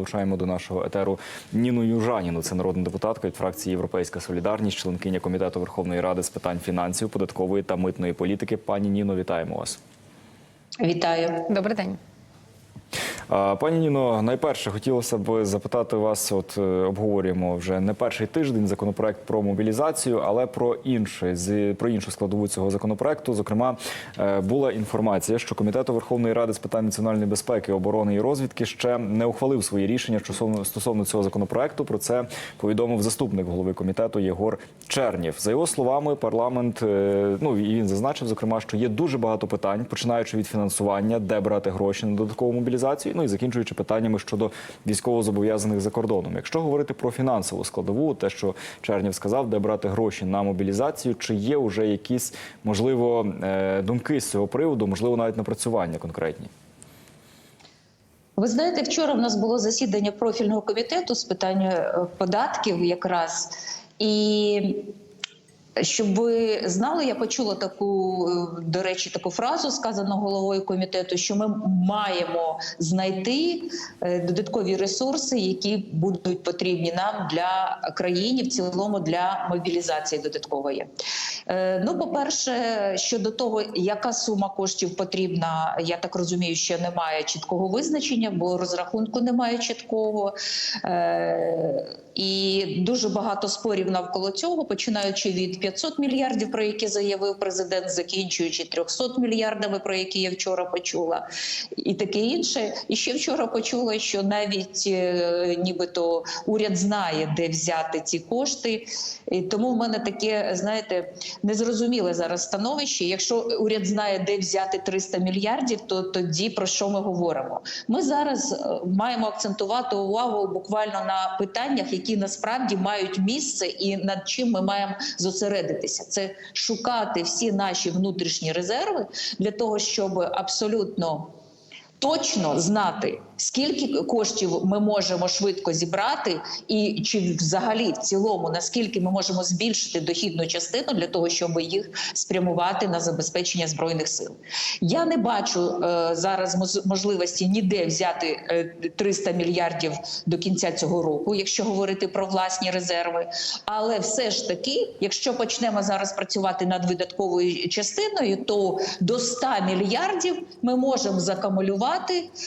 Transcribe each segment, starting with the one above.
долучаємо до нашого етеру Ніну Южаніну. Це народна депутатка від фракції Європейська Солідарність, членкиня комітету Верховної Ради з питань фінансів, податкової та митної політики. Пані Ніно, вітаємо вас. Вітаю. Добрий день. Пані Ніно, найперше хотілося б запитати вас. От е, обговорюємо вже не перший тиждень законопроект про мобілізацію, але про інше з про іншу складову цього законопроекту. Зокрема, е, була інформація, що комітету Верховної Ради з питань національної безпеки, оборони і розвідки ще не ухвалив свої рішення стосовно стосовно цього законопроекту. Про це повідомив заступник голови комітету Єгор Чернєв. За його словами, парламент е, ну і він зазначив, зокрема, що є дуже багато питань, починаючи від фінансування, де брати гроші на додаткову мобілізацію, ну і закінчуючи питаннями щодо військовозобов'язаних за кордоном. Якщо говорити про фінансову складову, те, що Чернєв сказав, де брати гроші на мобілізацію, чи є вже якісь можливо е, думки з цього приводу, можливо, навіть напрацювання конкретні. Ви знаєте, вчора в нас було засідання профільного комітету з питань е, податків, якраз і. Щоб ви знали, я почула таку, е, до речі, таку фразу, сказану головою комітету, що ми маємо знайти е, додаткові ресурси, які будуть потрібні нам для країни, в цілому для мобілізації додаткової. Е, Ну, по-перше, щодо того, яка сума коштів потрібна, я так розумію, що немає чіткого визначення, бо розрахунку немає чіткого. І дуже багато спорів навколо цього, починаючи від 500 мільярдів, про які заявив президент, закінчуючи 300 мільярдами, про які я вчора почула, і таке інше. І ще вчора почула, що навіть е, нібито уряд знає, де взяти ці кошти. І тому в мене таке, знаєте, незрозуміле зараз становище. Якщо уряд знає, де взяти 300 мільярдів, то тоді про що ми говоримо? Ми зараз е, маємо акцентувати увагу буквально на питаннях, які насправді мають місце, і над чим ми маємо зосередитися. Це шукати всі наші внутрішні резерви для того, щоб абсолютно точно знати, скільки коштів ми можемо швидко зібрати, і чи взагалі в цілому наскільки ми можемо збільшити дохідну частину для того, щоб їх спрямувати на забезпечення збройних сил. Я не бачу е, зараз можливості ніде взяти е, 300 мільярдів до кінця цього року, якщо говорити про власні резерви. Але все ж таки, якщо почнемо зараз працювати над видатковою частиною, то до 100 мільярдів ми можемо закамулювати,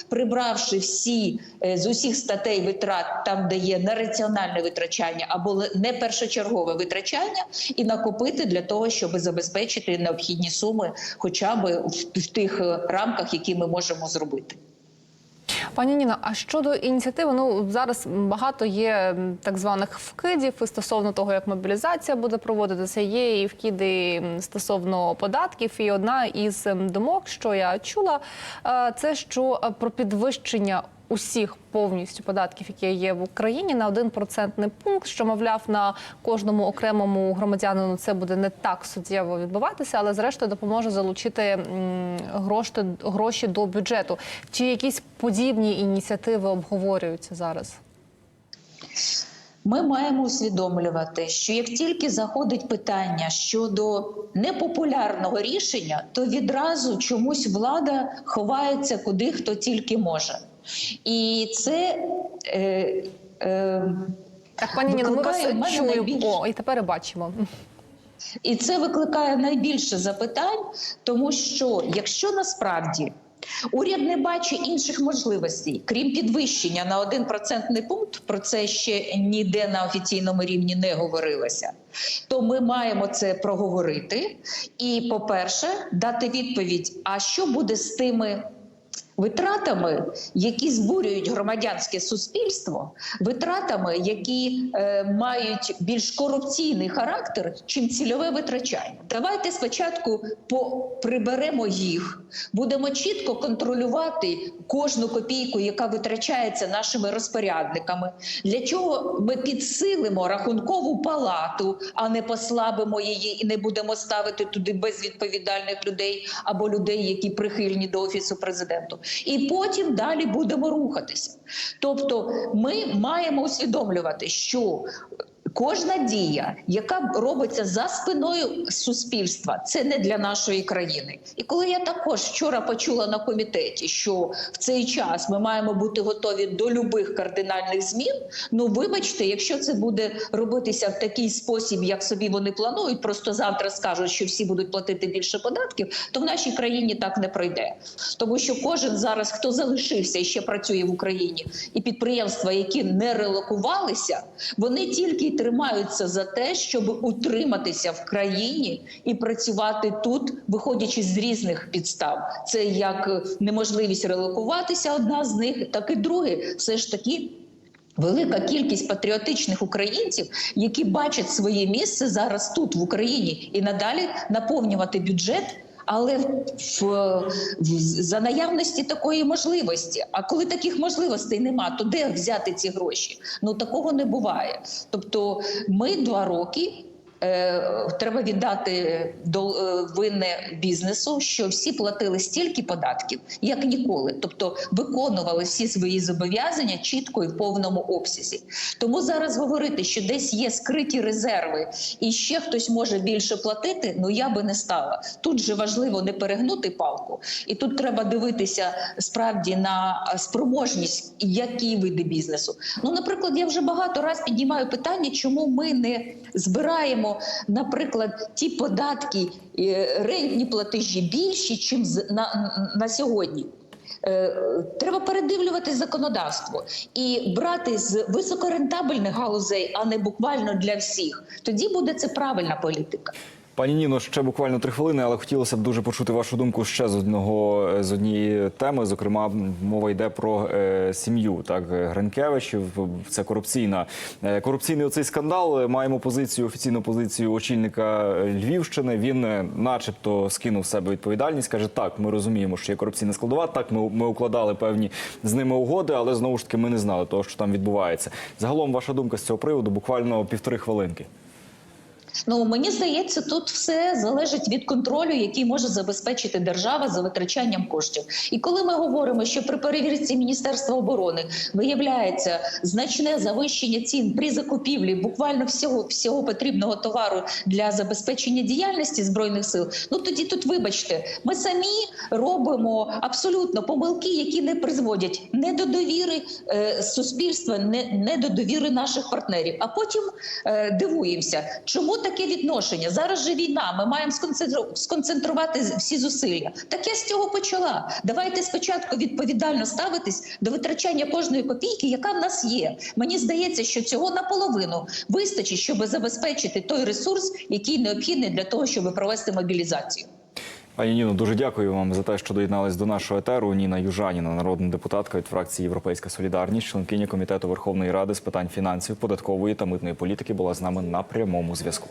прибравши всі е, з усіх статей витрат, там де є нераціональне витрачання або не першочергове витрачання, і накопити для того, щоб забезпечити необхідні суми, хоча б в, в тих е, рамках, які ми можемо зробити. Пані Ніна, а щодо ініціативи, ну зараз багато є так званих вкидів і стосовно того, як мобілізація буде проводитися. Є і вкиди стосовно податків. І одна із думок, що я чула, е, це що е, про підвищення. Усіх повністю податків, які є в Україні, на один процентний пункт, що мовляв на кожному окремому громадянину це буде не так суттєво відбуватися, але зрештою допоможе залучити гроші, гроші до бюджету. Чи якісь подібні ініціативи обговорюються зараз? Ми маємо усвідомлювати, що як тільки заходить питання щодо непопулярного рішення, то відразу чомусь влада ховається куди хто тільки може. І це е, е, Так, пані Ніно, ми вас Викликає в мене чуємо. найбільше- О, і тепер бачимо. І це викликає найбільше запитань, тому що якщо насправді уряд не бачить інших можливостей, крім підвищення на один процентний пункт, про це ще ніде на офіційному рівні не говорилося. То ми маємо це проговорити і, по-перше, дати відповідь: а що буде з тими витратами, які збурюють громадянське суспільство, витратами, які е, мають більш корупційний характер, чим цільове витрачання. Давайте спочатку по приберемо їх, будемо чітко контролювати кожну копійку, яка витрачається нашими розпорядниками. Для чого ми підсилимо рахункову палату, а не послабимо її і не будемо ставити туди безвідповідальних людей або людей, які прихильні до офісу президенту. І потім далі будемо рухатися. Тобто, ми маємо усвідомлювати, що Кожна дія, яка робиться за спиною суспільства, це не для нашої країни. І коли я також вчора почула на комітеті, що в цей час ми маємо бути готові до любих кардинальних змін. Ну вибачте, якщо це буде робитися в такий спосіб, як собі вони планують, просто завтра скажуть, що всі будуть платити більше податків, то в нашій країні так не пройде. Тому що кожен зараз, хто залишився і ще працює в Україні, і підприємства, які не релокувалися, вони тільки тримаються за те, щоб утриматися в країні і працювати тут, виходячи з різних підстав. Це як неможливість релокуватися, одна з них, так і друге, все ж таки. Велика кількість патріотичних українців, які бачать своє місце зараз тут, в Україні, і надалі наповнювати бюджет, але в, в, за наявності такої можливості. А коли таких можливостей нема, то де взяти ці гроші? Ну такого не буває. Тобто, ми два роки. Е, Треба віддати до е, винне бізнесу, що всі платили стільки податків, як ніколи, тобто виконували всі свої зобов'язання чітко і в повному обсязі. Тому зараз говорити, що десь є скриті резерви, і ще хтось може більше платити. Ну я би не стала. Тут же важливо не перегнути палку, і тут треба дивитися справді на спроможність, які види бізнесу. Ну, наприклад, я вже багато раз піднімаю питання, чому ми не збираємо, наприклад, ті податки, е, рентні платежі більші, чим на, на сьогодні. Е, Треба передивлювати законодавство і брати з високорентабельних галузей, а не буквально для всіх. Тоді буде це правильна політика. Пані Ніно, ще буквально три хвилини, але хотілося б дуже почути вашу думку ще з одного з однієї теми. Зокрема, мова йде про е, сім'ю так Гринкевичів. Це корупційна е, корупційний оцей скандал. Маємо позицію офіційну позицію очільника Львівщини. Він, е, начебто, скинув себе відповідальність. каже: так, ми розуміємо, що є корупційна складова. Так, ми, ми укладали певні з ними угоди, але знову ж таки ми не знали того, що там відбувається. Загалом, ваша думка з цього приводу буквально півтори хвилинки. Ну мені здається, тут все залежить від контролю, який може забезпечити держава за витрачанням коштів. І коли ми говоримо, що при перевірці Міністерства оборони виявляється значне завищення цін при закупівлі буквально всього всього потрібного товару для забезпечення діяльності збройних сил, ну тоді тут, вибачте, ми самі робимо абсолютно помилки, які не призводять не до довіри е, суспільства, не, не до довіри наших партнерів. А потім е, дивуємося, чому таке відношення? Зараз же війна. Ми маємо сконцентру- сконцентрувати всі зусилля. Так я з цього почала. Давайте спочатку відповідально ставитись до витрачання кожної копійки, яка в нас є. Мені здається, що цього наполовину вистачить, щоб забезпечити той ресурс, який необхідний для того, щоб провести мобілізацію. Пані Ніно, дуже дякую вам за те, що доєднались до нашого етеру. Ніна Южаніна, народна депутатка від фракції Європейська Солідарність, членкиня комітету Верховної Ради з питань фінансів, податкової та митної політики, була з нами на прямому зв'язку.